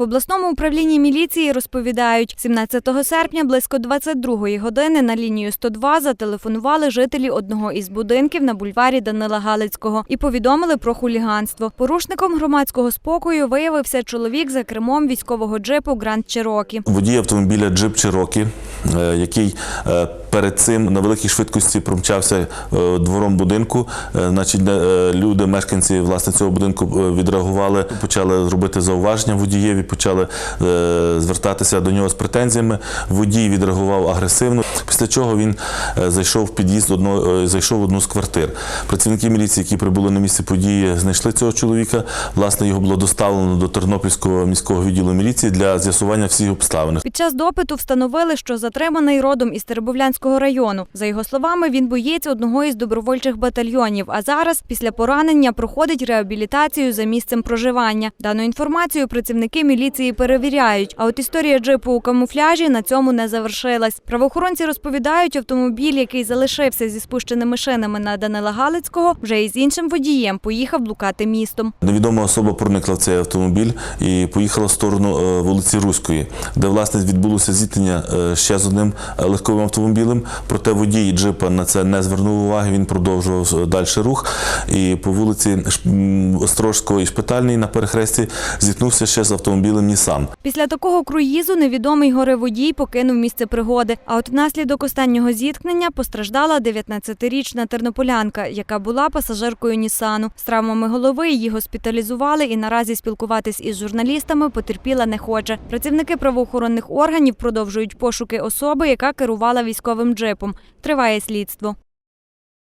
В обласному управлінні міліції розповідають, 17 серпня близько 22-ї години на лінію 102 зателефонували жителі одного із будинків на бульварі Данила Галицького і повідомили про хуліганство. Порушником громадського спокою виявився чоловік за кермом військового джипу Гранд Чирокі. Водій автомобіля Джип Чирокі, е, який е, перед цим на великій швидкості промчався е, двором будинку. Е, е, люди, мешканці цього будинку відреагували, почали робити зауваження водієві, почали звертатися до нього з претензіями. Водій відреагував агресивно. Після чого він зайшов в під'їзд зайшов в одну з квартир. Працівники міліції, які прибули на місце події, знайшли цього чоловіка. Власне, його було доставлено до Тернопільського міського відділу міліції для з'ясування всіх обставин. Під час допиту встановили, що затриманий родом із Теребовлянського району. За його словами, він боєць одного із добровольчих батальйонів. А зараз, після поранення, проходить реабілітацію за місцем проживання. Дану інформацію працівники міліції перевіряють. А от історія джипу у камуфляжі на цьому не завершилась. Правоохоронці розповідають, автомобіль, який залишився зі спущеними шинами на Данила Галицького, вже із іншим водієм поїхав блукати містом. Невідома особа проникла в цей автомобіль і поїхала в сторону е, вулиці Руської, де власне відбулося зіткнення е, ще з одним е, легковим автомобілем. Проте водій джипа на це не звернув уваги. Він продовжував е, далі рух. І по вулиці Острожського і Шпитальній на перехресті зіткнувся ще з автомобілем Нісан. Після такого круїзу невідомий гореводій покинув місце пригоди. А от внаслідок останнього зіткнення постраждала 19-річна тернополянка, яка була пасажиркою Нісану. З травмами голови її госпіталізували і наразі спілкуватись із журналістами потерпіла не хоче. Працівники правоохоронних органів продовжують пошуки особи, яка керувала військовим джипом. Триває слідство.